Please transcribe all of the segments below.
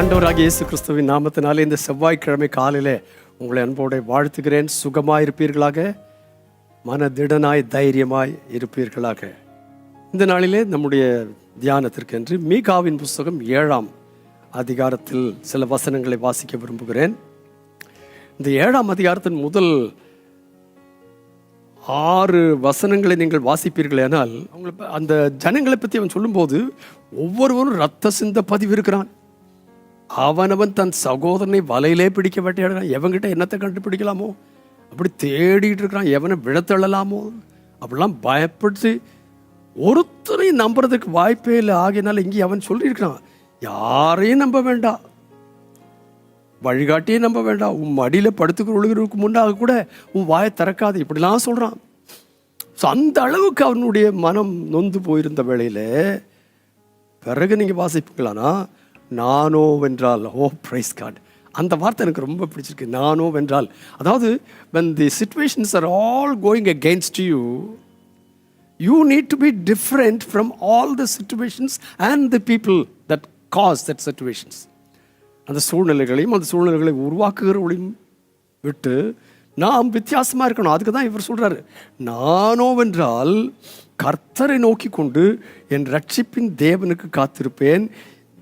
அண்டவராக இயேசு கிறிஸ்துவின் நாமத்தினாலே இந்த செவ்வாய்க்கிழமை காலையில் உங்களை அன்போடு வாழ்த்துகிறேன். சுகமாய் இருப்பீர்களாக மனதிடனாய் தைரியமாய் இருப்பீர்களாக. இந்த நாளிலே நம்முடைய தியானத்திற்கென்று மீகாவின் புஸ்தகம் ஏழாம் அதிகாரத்தில் சில வசனங்களை வாசிக்க விரும்புகிறேன். இந்த ஏழாம் அதிகாரத்தின் முதல் ஆறு வசனங்களை நீங்கள் வாசிப்பீர்களேனால் அவங்களை அந்த ஜனங்களை பற்றி அவன் சொல்லும்போது ஒவ்வொருவரும் ரத்த சிந்த பதிவு இருக்கிறான். அவனவன் தன் சகோதரனை வலையிலே பிடிக்க வேட்டையாடுறான் எவன்கிட்ட என்னத்தை கண்டுபிடிக்கலாமோ? அப்படி தேடிட்டு இருக்கிறான். எவனை விழத்தள்ளலாமோ? அப்படிலாம் பயப்படுத்தி ஒருத்தரையும் நம்புறதுக்கு வாய்ப்பே இல்லை. ஆகையினால இங்கே அவன் சொல்லியிருக்கிறான் யாரையும் நம்ப வேண்டாம் வழிகாட்டியே நம்ப வேண்டாம் உன் மடியில் படுத்துக்கிற ஒழுகிறதுக்கு முன்னாக கூட உன் வாயை திறக்காது. இப்படிலாம் சொல்கிறான் ஸோ அந்த அளவுக்கு அவனுடைய மனம் நொந்து போயிருந்த வேளையில் பிறகு நீங்கள் வாசிப்பீங்களானா நானோ வென்றால் ஓ பிரைஸ் காட் அந்த வார்த்தை எனக்கு ரொம்ப பிடிச்சிருக்கு நானோ வென்றால் அதாவது when the situations are all going against you you need to be different from all the situations and the people that cause that situations அந்த சூழ்நிலைகளையும் அந்த சூழ்நிலைகளை உருவாக்குகிறவளையும் விட்டு நாம் வித்தியாசமாக இருக்கணும். அதுக்கு தான் இவர் சொல்கிறாரு நானோ வென்றால் கர்த்தரை நோக்கி கொண்டு என் ரட்சிப்பின் தேவனுக்கு காத்திருப்பேன்.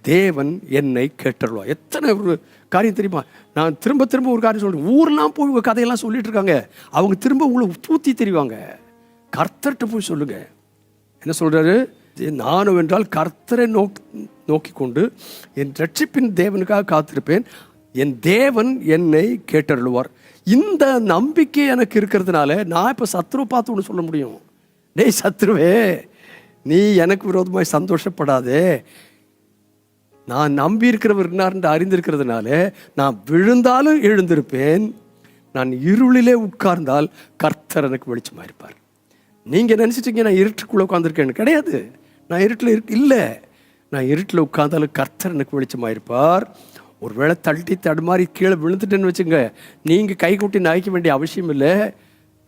தேவன் என்னை கேட்டருள்வார். எத்தனை ஒரு காரியம் தெரியுமா? நான் திரும்ப திரும்ப ஒரு காரியம் சொல்கிறேன் ஊர்லாம் போய் உங்கள் கதையெல்லாம் சொல்லிட்டு இருக்காங்க. அவங்க திரும்ப உங்களை தூத்தி தெரிவாங்க. கர்த்தர்கிட்ட போய் சொல்லுங்க. என்ன சொல்கிறாரு நானும் என்றால் கர்த்தரை நோக் நோக்கி கொண்டு என் ரட்சிப்பின் தேவனுக்காக காத்திருப்பேன். என் தேவன் என்னை கேட்டருளுவார். இந்த நம்பிக்கை எனக்கு இருக்கிறதுனால நான் இப்போ சத்ரு பார்த்து ஒன்று சொல்ல முடியும். டேய் சத்ருவே நீ எனக்கு விரோதமாக சந்தோஷப்படாதே. நான் நம்பி இருக்கிறவர் என்று அறிந்திருக்கிறதுனால நான் விழுந்தாலும் எழுந்திருப்பேன். நான் இருளிலே உட்கார்ந்தால் கர்த்தர் எனக்கு வெளிச்சமாக இருப்பார். நீங்கள் நினச்சிட்டீங்க நான் இருட்டுக்குள்ளே உட்காந்துருக்கேன்னு கிடையாது. நான் இருட்டில் இரு இல்லை. நான் இருட்டில் உட்கார்ந்தாலும் கர்த்தர் எனக்கு வெளிச்சமாக இருப்பார். ஒருவேளை தள்ளி தடுமாறி கீழே விழுந்துட்டேன்னு வச்சுங்க நீங்கள் கை கூட்டி நகைக்க வேண்டிய அவசியம் இல்லை.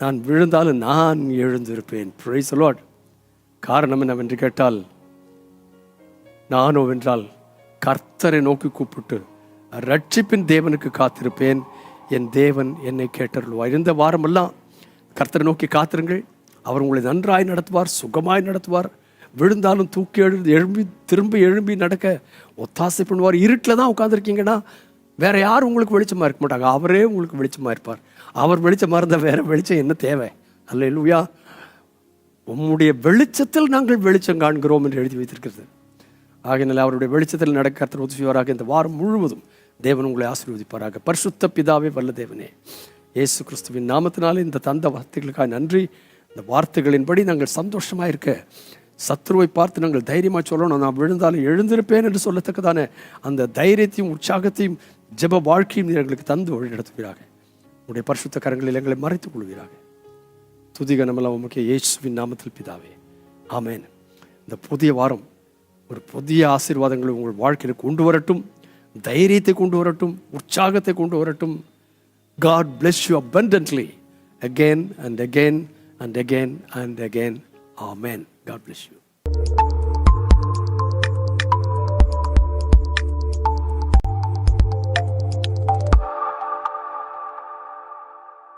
நான் விழுந்தாலும் நான் எழுந்திருப்பேன். ப்ரைஸ் அலாட் காரணம் என்னவென்று கேட்டால் நானோ வென்றால் கர்த்தரை நோக்கி கூப்பிட்டு ரட்சிப்பின் தேவனுக்கு காத்திருப்பேன். என் தேவன் என்னை கேட்டருள்வார். இந்த வாரமெல்லாம் கர்த்தரை நோக்கி காத்திருங்கள். அவர் உங்களை நன்றாய் நடத்துவார் சுகமாய் நடத்துவார். விழுந்தாலும் தூக்கி எழுந்து எழும்பி திரும்பி எழும்பி நடக்க ஒத்தாசை பண்ணுவார். இருட்டில் தான் உட்காந்துருக்கீங்கன்னா வேற யாரும் உங்களுக்கு வெளிச்சமாக இருக்க மாட்டாங்க. அவரே உங்களுக்கு வெளிச்சமாக இருப்பார். அவர் வெளிச்சமாக இருந்தால் வேற வெளிச்சம் என்ன தேவை? அல்ல இல்லையா உம்முடைய வெளிச்சத்தில் நாங்கள் வெளிச்சம் காண்கிறோம் என்று எழுதி வைத்திருக்கிறது. ஆகையினால் அவருடைய வெளிச்சத்தில் நடக்க கர்த்தர் உதவியாராக இந்த வாரம் முழுவதும் தேவன் உங்களை ஆசீர்வதிப்பாராக. பரிசுத்த பிதாவே வல்ல தேவனே. இயேசு கிறிஸ்துவின் நாமத்தினாலே இந்த தந்த வார்த்தைகளுக்காக நன்றி. இந்த வார்த்தைகளின்படி நாங்கள் சந்தோஷமாக இருக்க. சத்ருவை பார்த்து நாங்கள் தைரியமாக சொல்லணும். நான் விழுந்தாலும் எழுந்திருப்பேன் என்று சொல்லத்தக்கதான அந்த தைரியத்தையும் உற்சாகத்தையும் ஜெப வாழ்க்கையும் எங்களுக்கு தந்து வழிநடத்துகிறாக உங்களுடைய பரிசுத்த கரங்களில் எங்களை மறைத்துக் கொள்வீராக. துதிகனமெல்லாம் உமக்கு இயேசுவின் நாமத்தில் பிதாவே. ஆமேன். இந்த புதிய வாரம் ஒரு புதிய ஆசீர்வாதங்களை உங்கள் வாழ்க்கையில் கொண்டு வரட்டும் தைரியத்தை கொண்டு வரட்டும் உற்சாகத்தை கொண்டு வரட்டும் God bless you abundantly again and again and again and again amen God bless you